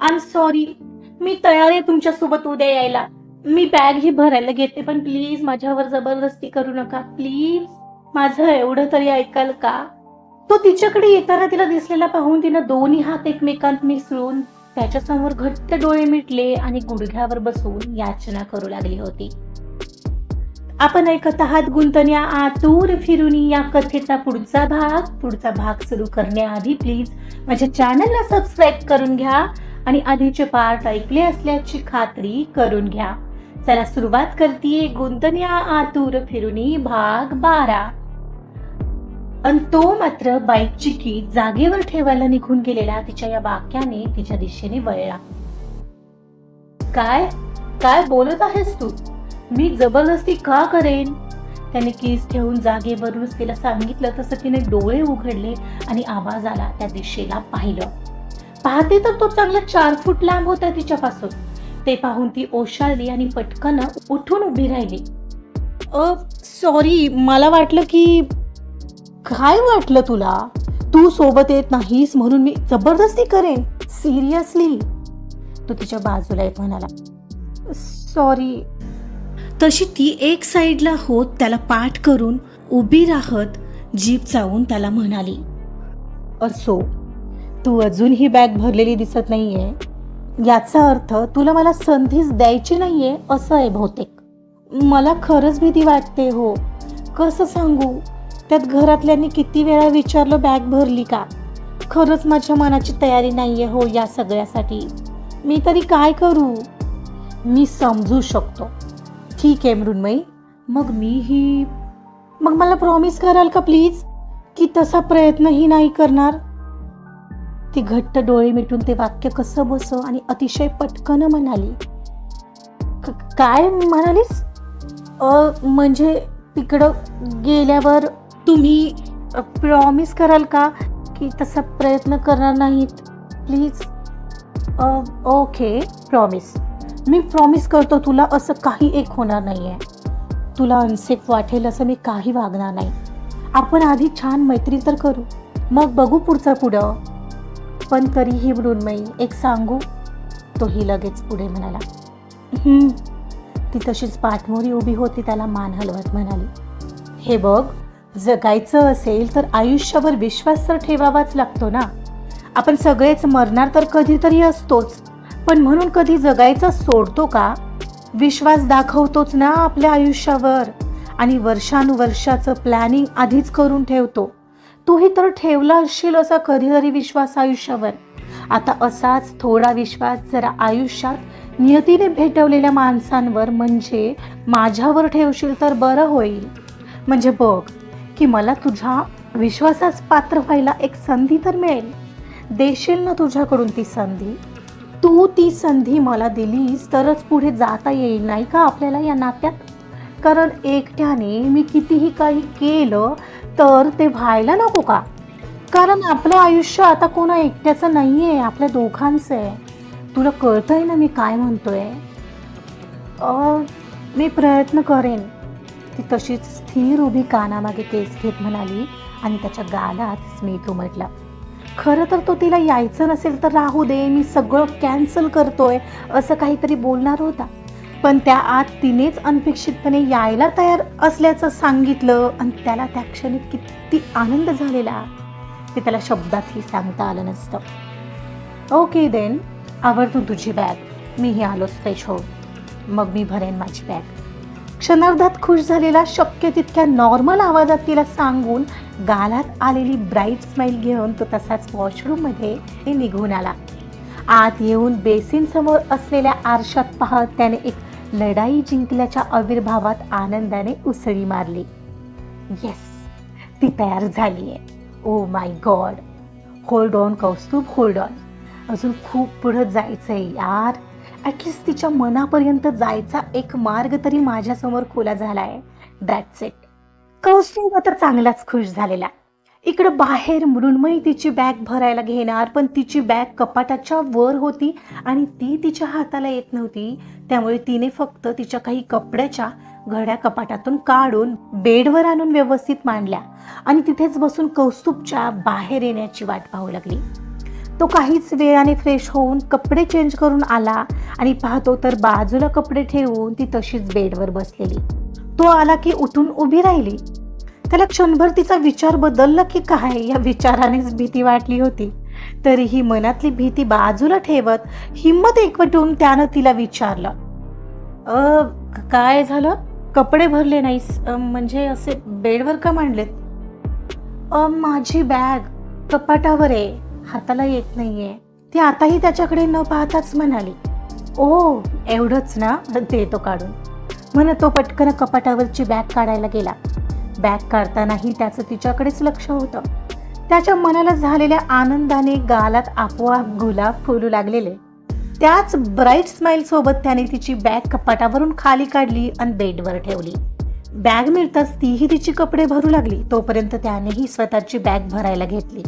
I am sorry मी तयार आहे तुमच्यासोबत उद्या यायला. मी बॅग ही भरायला घेते पण प्लीज माझ्यावर जबरदस्ती करू नका. प्लीज माझं एवढं तरी ऐकाल का? तो तिच्याकडे येताना तिला दिसलेला पाहून तिनं दोन्ही हात एकमेकांत मिसळून त्याच्यासमोर घट्ट डोळे मिटले आणि गुडघ्यावर बसून याचना करू लागली होती. आपण ऐकत आहात गुंतण्या आतूर फिरून या कथेचा पुढचा भाग. पुढचा भाग सुरू करण्याआधी प्लीज माझ्या चॅनलला सबस्क्राईब करून घ्या. आणि आधीचे पार्ट ऐकले असल्याची खात्री करून घ्या. चला सुरुवात करतीये गुंतण्या आतूर फिरुनी भाग बारा. आणि तो मात्र बाईकची की जागेवर ठेवायला निघून गेलेला तिच्या या वाक्याने तिच्या दिशेने वळला. काय? काय बोलत आहेस तू? मी जबरदस्ती का करेन? त्याने किस ठेवून जागेवरूनच तिला सांगितलं तसं तिने डोळे उघडले आणि आवाज आला त्या दिशेला पाहिलं. पाहते तर तो चांगला चार फूट लांब होता तिच्यापासून. ते पाहून ती ओशाळली आणि पटकन उठून उभी राहिली. अ सॉरी मला वाटलं की काय वाटलं तुला? तू सोबत येत नाहीस म्हणून मी जबरदस्ती करेन. सिरियसली तो तिच्या बाजूला एक म्हणाला. सॉरी तशी ती एक साईडला होत त्याला पाठ करून उभी राहत जीप चावून त्याला म्हणाली असो तू अजून ही बॅग भरलेली दिसत नाहीये. याचा अर्थ तुला मला संधीच द्यायची नाहीये असं आहे बहुतेक. मला खरंच भीती वाटते हो. कसं सांगू? त्यात घरातल्यांनी किती वेळा विचारलं बॅग भरली का? खरंच माझ्या मनाची तयारी नाही आहे हो या सगळ्यासाठी. मी तरी काय करू? मी समजू शकतो. ठीक आहे मृण्मयी. मग मी ही मग मला प्रॉमिस कराल का प्लीज की तसा प्रयत्नही नाही करणार? ती घट्ट डोळे मिटून ते वाक्य कसं बस आणि अतिशय पटकन म्हणाली. काय म्हणालीस? अ म्हणजे तिकडं गेल्यावर तुम्ही प्रॉमिस कराल का की तसा प्रयत्न करणार नाहीत? प्लीज ओके प्रॉमिस मी प्रॉमिस करतो तुला असं काही एक होणार नाही आहे तुला अनसेफ वाटेल असं मी काही वागणार नाही. आपण आधी छान मैत्री तर करू. मग बघू पुढचं पुढं. पण तरीही मृण्मयी एक सांगू? तोही लगेच पुढे म्हणाला ती तशीच पाठमोरी उभी होती त्याला मान हलवत म्हणाली हे बघ जगायचं असेल तर आयुष्यावर विश्वास तर ठेवावाच लागतो ना. आपण सगळेच मरणार तर कधीतरी असतोच पण म्हणून कधी जगायचं सोडतो का? विश्वास दाखवतोच ना आपल्या आयुष्यावर आणि वर्षानुवर्षाचं प्लॅनिंग आधीच करून ठेवतो. तूही तर ठेवला असशील असा कधीतरी विश्वास आयुष्यावर. आता असाच थोडा विश्वास जरा आयुष्यात नियतीने भेटवलेल्या माणसांवर म्हणजे माझ्यावर ठेवशील तर बरं होईल. म्हणजे बघ की मला तुझ्या विश्वासास पात्र व्हायला एक संधी तर मिळेल. देशील ना तुझ्याकडून ती संधी? तू ती संधी मला दिलीस तरच पुढे जाता येईल नाही का आपल्याला या नात्यात? कारण एकट्याने मी कितीही काही केलं तर ते व्हायला नको का? कारण आपलं आयुष्य आता कोणा एकट्याचं नाही आहे आपल्या दोघांचं आहे. तुला कळतंय ना मी काय म्हणतोय? मी प्रयत्न करेन. ती तशीच स्थिर उभी कानामागे केस घेत म्हणाली आणि त्याच्या गालात स्मित उमटला. खरं तर तो तिला यायचं नसेल तर राहू दे मी सगळं कॅन्सल करतोय असं काहीतरी बोलणार होता. पण त्या आत तिनेच अनपेक्षितपणे यायला तयार असल्याचं सांगितलं आणि त्याला त्या क्षणी किती आनंद झालेला ते त्याला शब्दातही सांगता आलं नसतं. ओके देन आवडतो तुझी बॅग. मीही आलो फ्रेश हो मग मी भरेन माझी बॅग. क्षणार्धात खुश झालेला शक्य तितक्या नॉर्मल आवाजात तिला सांगून गालात आलेली ब्राईट स्माईल घेऊन तो तसाच वॉशरूममध्ये निघून आला. आत येऊन बेसिन समोर असलेल्या आरशात पाहत त्याने एक लढाई जिंकल्याच्या आविर्भावात आनंदाने उसळी मारली. येस ती तयार झाली आहे ओ my god hold on Kaustubh hold on अजून खूप पुढं जायचं आहे यार ॲटलिस्ट तिच्या मनापर्यंत जायचा एक मार्ग तरी माझ्यासमोर खुला झाला आहे दॅट्स इट कौस्तुभ आता चांगलाच खुश झालेला. इकडं बाहेर मृण्मयी तिची बॅग भरायला घेणार पण तिची बॅग कपाटाच्या वर होती आणि ती तिच्या हाताला येत नव्हती. त्यामुळे तिने फक्त तिच्या काही कपड्याच्या घड्या कपाटातून काढून बेडवर आणून व्यवस्थित मांडल्या आणि तिथेच बसून कौस्तुभच्या बाहेर येण्याची वाट पाहू लागली. तो काहीच वेळाने फ्रेश होऊन कपडे चेंज करून आला आणि पाहतो तर बाजूला कपडे ठेवून ती तशीच बेडवर बसलेली. तो आला की उठून उभी राहिली. त्याला क्षणभर तिचा विचार बदलला की काय? या विचारानेच भीती वाटली होती. तरीही मनातली भीती बाजूला ठेवत हिंमत एकवटून त्यानं तिला विचारलं अ काय झालं? कपडे भरले नाहीस? म्हणजे असे बेडवर का मांडलेत? अ माझी बॅग कपाटावर आहे. हाताला येत नाहीये. ती आताही त्याच्याकडे न पाहताच म्हणाली. ओ एवढंच ना? देतो काढून. म्हणत तो पटकन कपाटावरची बॅग काढायला गेला. बॅग काढतानाही त्याचं तिच्याकडेच लक्ष होतं. त्याच्या मनाला झालेल्या आनंदाने गालात आपोआप गुलाब फुलू लागलेले. त्याच ब्राईट स्माइल सोबत त्याने तिची बॅग कपाटावरून खाली काढली आणि बेडवर ठेवली. बॅग मिळताच तीही तिची कपडे भरू लागली तोपर्यंत त्यानेही स्वतःची बॅग भरायला घेतली.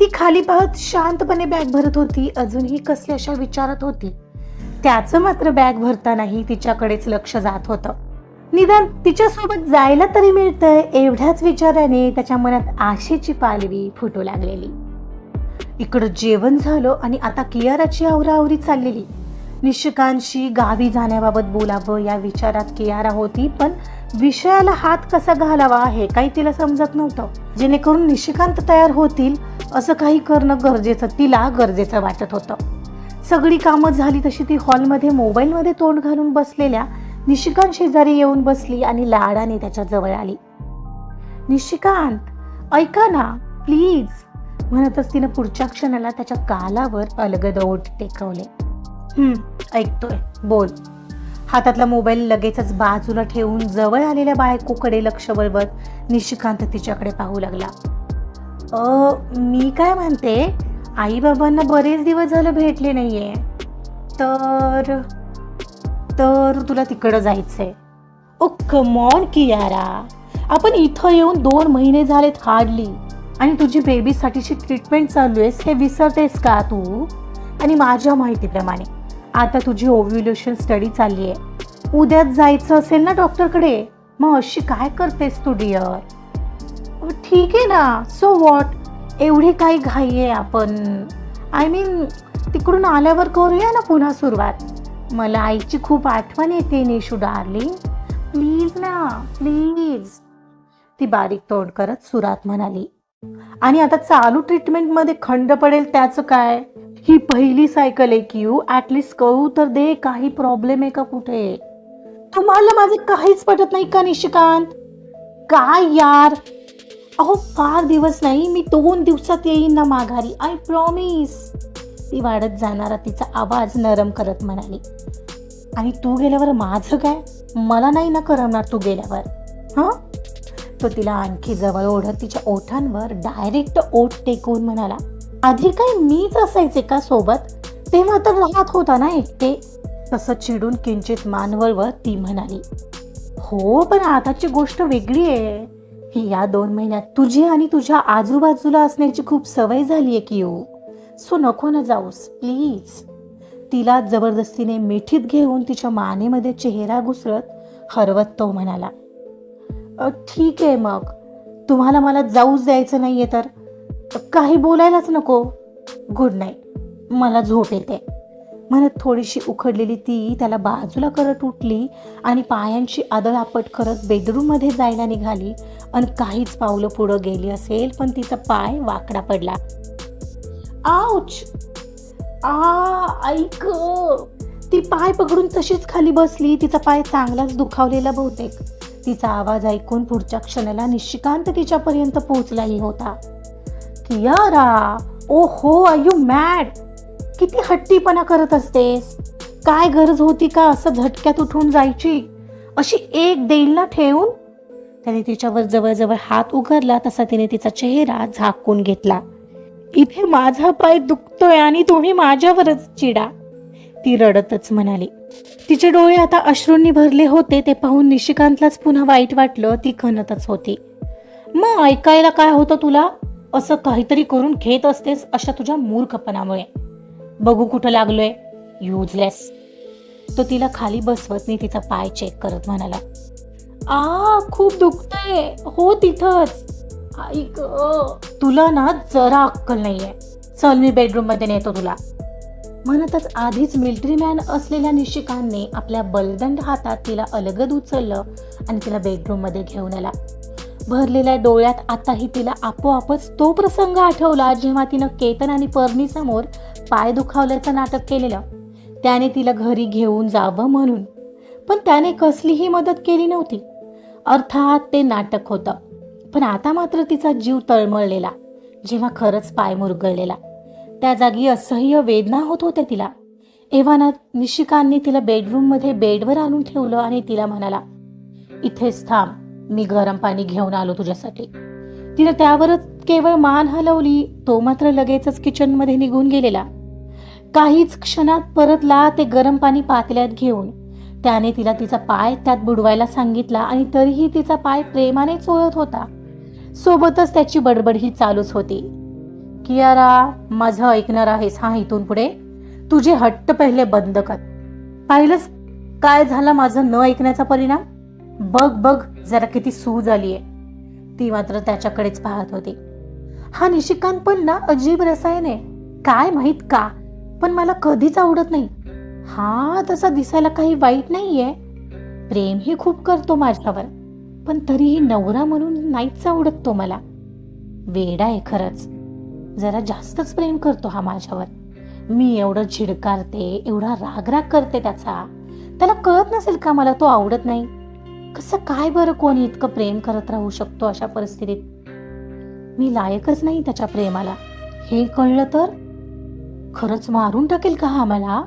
ती खाली पाहत शांतपणे बॅग भरत होती अजूनही कसल्याशा विचारात होती. त्याचं मात्र बॅग भरतानाही तिच्याकडेच लक्ष जात होतं. निदान तिच्यासोबत जायला तरी मिळतंय एवढ्याच विचाराने त्याच्या मनात आशेची पालवी फुटू लागलेली. इकडं जेवण झालं आणि आता कियाराची आवराआवरी चाललेली. निशिकांशी गावी जाण्याबाबत बोलावं या विचारात कियारा होती पण विषयाला हात कसा घालावा हे काही तिला समजत नव्हतं. जेणेकरून निशिकांत तयार होतील असं काही करणं गरजेचं तिला गरजेचं वाटत होतं. सगळी कामं झाली तशी ती हॉलमध्ये मोबाईलमध्ये तोंड घालून बसलेल्या निशिकांत शेजारी येऊन बसली आणि लाडाने त्याच्याजवळ आली. निशिकांत ऐका ना प्लीज म्हणतच तिनं पुढच्या क्षणाला त्याच्या कालावर अलगद ओठ टेकवले. हम्म ऐकतोय बोल. हातातला मोबाईल लगेचच बाजूला ठेवून जवळ आलेल्या बायकोकडे लक्ष वळवत निशिकांत तिच्याकडे पाहू लागला. अ मी काय म्हणते? आई बाबांना बरेच दिवस झालं भेटले नाहीये. तर? तर तुला तिकडं जायचंय. Oh come on Kiara. आपण इथं येऊन दोन महिने झालेत हार्डली. आणि तुझी बेबीसाठीची ट्रीटमेंट चालू आहेस हे विसरतेस का तू? आणि माझ्या माहितीप्रमाणे आता तुझी ओव्ह्युलेशन स्टडी चालली आहे उद्याच जायचं असेल ना डॉक्टरकडे मग अशी काय करतेस तू डिअर ठीक आहे ना. सो वॉट एवढी काही घाई आहे आपण. आय मीन तिकडून आल्यावर करूया ना पुन्हा सुरुवात? मला आईची खूप आठवण येते निशू डार्लिंग. प्लीज ना प्लीज. ती बारीक तोंड करत सुरात म्हणाली आणि आता चालू ट्रीटमेंटमध्ये खंड पडेल त्याचं काय? ही पहिली सायकल आहे की यू? ऍटलिस्ट कळू तर दे काही प्रॉब्लेम आहे का कुठे? तुम्हाला माझे काहीच पटत नाही का निशिकांत? काय यार? अहो फार दिवस नाही मी दोन दिवसात येईन ना माघारी आय प्रॉमिस ती वाढत जाणारा तिचा आवाज नरम करत म्हणाली आणि तू गेल्यावर माझं काय? मला नाही ना करमणार तू गेल्यावर हां? तो तिला आणखी जवळ ओढत तिच्या ओठांवर डायरेक्ट ओठ टेकवून म्हणाला आधी काय मीच असायचे का सोबत? तेव्हा तर राहत होता ना एकटे. तसं चिडून किंचित मानवळवर ती म्हणाली हो पण आताची गोष्ट वेगळी आहे. ही या दोन महिन्यात तुझी आणि तुझ्या आजूबाजूला असण्याची खूप सवय झाली आहे की हो. सो नको ना जाऊस प्लीज तिला जबरदस्तीने मिठीत घेऊन तिच्या मानेमध्ये चेहरा घुसळत हरवत तो म्हणाला ठीक आहे मग. तुम्हाला मला जाऊच द्यायचं नाहीये तर? काही बोलायलाच नको. गुड नाईट मला झोप येते. म्हणत थोडीशी उखडलेली ती त्याला बाजूला करत उठली आणि पायांची आदळापट करत बेडरूममध्ये जायला निघाली आणि काहीच पावलं पुढं गेली असेल पण तिचा पाय वाकडा पडला. आउच आ ऐक. ती पाय पकडून तशीच खाली बसली. तिचा पाय चांगलाच दुखावलेला बहुतेक. तिचा आवाज ऐकून पुढच्या क्षणाला निशिकांत तिच्यापर्यंत पोहोचलाही होता. कियारा! ओ हो आय यू मॅड किती हट्टीपणा करत असतेस. काय गरज होती का असं झटक्यात उठून जायची? अशी एक देईलला ठेवून? त्याने तिच्यावर जवळजवळ हात उघडला तसा तिने तिचा चेहरा झाकून घेतला. इथे माझा पाय दुखतोय आणि तुम्ही माझ्यावरच चिडा. ती रडतच म्हणाली. तिचे डोळे आता अश्रूंनी भरले होते ते पाहून निशिकांतलाच पुन्हा वाईट वाटलं ती खणतच होती. मग ऐकायला काय होतं तुला? असं काहीतरी करून घेत असतेस अशा तुझ्या मूर्खपणामुळे. बघू कुठं लागलोय? युजलेस तो तिला खाली बसवत मी तिचा पाय चेक करत म्हणाला. आ खूप दुखतंय. हो तिथंच. ऐक तुला ना जरा अक्कल नाहीये. चल मी बेडरूममध्ये नेतो तुला. म्हणतच आधीच मिलिटरी मॅन असलेल्या निशिकांतने आपल्या बलदंड हातात तिला अलगद उचललं आणि तिला बेडरूममध्ये घेऊन आला. भरलेल्या डोळ्यात आताही तिला आपोआपच तो प्रसंग आठवला जेव्हा तिनं केतन आणि पर्णी समोर पाय दुखावल्याचं नाटक केलेलं. त्याने तिला घरी घेऊन जावं म्हणून. पण त्याने कसलीही मदत केली नव्हती. अर्थात ते नाटक होतं. पण आता मात्र तिचा जीव तळमळलेला जेव्हा खरंच पाय मुरगळलेला. त्या जागी असह्य वेदना होत होत्या तिला. एव्हाना निशिकांनी तिला बेडरूममध्ये बेडवर आणून ठेवलं आणि तिला म्हणाला इथेच थांब मी गरम पाणी घेऊन आलो तुझ्यासाठी. तिनं त्यावरच केवळ मान हलवली तो मात्र लगेचच किचनमध्ये निघून गेलेला. काहीच क्षणात परतला ते गरम पाणी पातल्यात घेऊन त्याने तिला तिचा पाय त्यात बुडवायला सांगितला आणि तरीही तिचा पाय प्रेमाने चोळत होता. सोबतच त्याची बडबड ही चालूच होती. कियारा माझं ऐकणार आहेस हा इथून पुढे? तुझे हट्ट पहिले बंद कर. पाहिलंच काय झाला माझं न ऐकण्याचा परिणाम? बघ बघ जरा किती सू झाली आहे. ती मात्र त्याच्याकडेच पाहत होती. हा निशिकांत पण ना अजीब रसायन आहे. काय माहीत का? पण मला कधीच आवडत नाही. हा तसा दिसायला काही वाईट नाहीये. प्रेमही खूप करतो माझ्यावर. पण तरीही नवरा म्हणून नाहीच आवडत तो मला. वेडा आहे खरंच. जरा जास्तच प्रेम करतो हा माझ्यावर. मी एवढं झिडकारते एवढा रागराग करते त्याचा. त्याला कळत नसेल का मला तो आवडत नाही? कसं काय बरं कोणी इतकं प्रेम करत राहू शकतो अशा परिस्थितीत? मी लायकच नाही त्याच्या प्रेमाला. हे कळलं तर? खरंच मारून टाकेल का हा मला?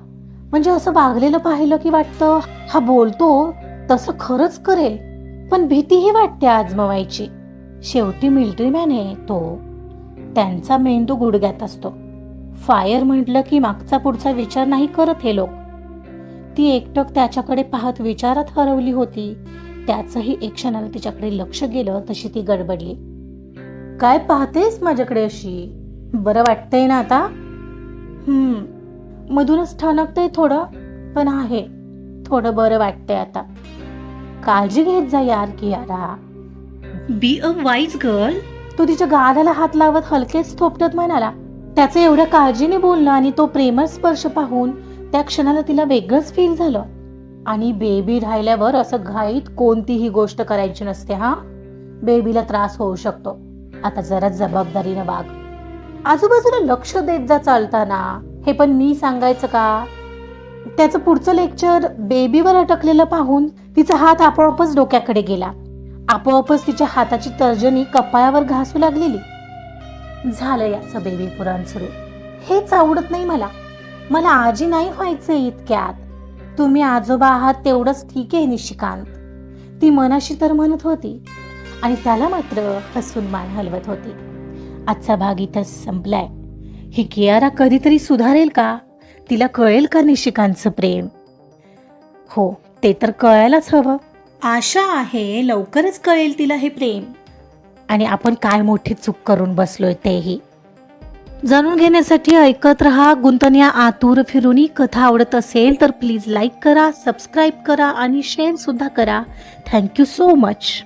म्हणजे असं वागलेलं पाहिलं की वाटतं हा बोलतो तसं खरंच करेल. पण भीतीही वाटते आजमावायची. शेवटी मिलिटरी मॅने आहे तो त्यांचा मेंदू गुडघ्यात असतो. फायर म्हटलं की मागचा पुढचा विचार नाही करत हे लोक. ती एकटक त्याच्याकडे पाहत विचारात हरवली होती. त्याचंही एक क्षणाला तिच्याकडे लक्ष गेलं तशी ती गडबडली. काय पाहतेस माझ्याकडे अशी? बरं वाटतंय ना आता? हम्म मधूनच ठणकतंय थोडं पण आहे. थोडं बरं वाटतंय आता. काळजी घेत जा यार Kiara be a wise girl तो तिच्या गालाला हात लावत हलकेच थोपटत म्हणाला त्याचं एवढ्या काळजीने बोलणं आणि तो प्रेमळ स्पर्श पाहून त्या क्षणाला तिला वेगळंच फील झालं. आणि बेबी राहिल्यावर असं घाईत कोणतीही गोष्ट करायची नसते हा? बेबीला त्रास होऊ शकतो. आता जरा जबाबदारीनं वाग. आजूबाजूला लक्ष देत जा चालताना. हे पण मी सांगायचं का? त्याचं पुढचं लेक्चर बेबीवर अटकलेलं पाहून तिचा हात आपोआपच डोक्याकडे गेला. आपोआपच तिच्या हाताची तर्जनी कपाळावर घासू लागलेली. झालं याचं बेबी पुराण सुरू. हेच आवडत नाही मला. मला आजी नाही व्हायचंय इतक्यात. तुम्ही आजोबा आहात तेवढंच ठीक आहे निशिकांत. ती मनाशी तर म्हणत होती. आणि त्याला मात्र हसून मान हलवत होती. आजचा भाग इथंच संपलाय. ही कियारा कधीतरी सुधारेल का? तिला कळेल का निशिकांतचं प्रेम? हो ते तर कळायलाच हवं. आशा आहे लवकरच कळेल तिला हे प्रेम. आणि आपण काय मोठी चूक करून बसलोय तेही. जाणून घेण्यासाठी ऐकत रहा गुंतन या आतुर फिरूनी. कथा आवडत असेल तर प्लीज लाईक करा सबस्क्राईब करा आणि शेअर सुद्धा करा. Thank you so much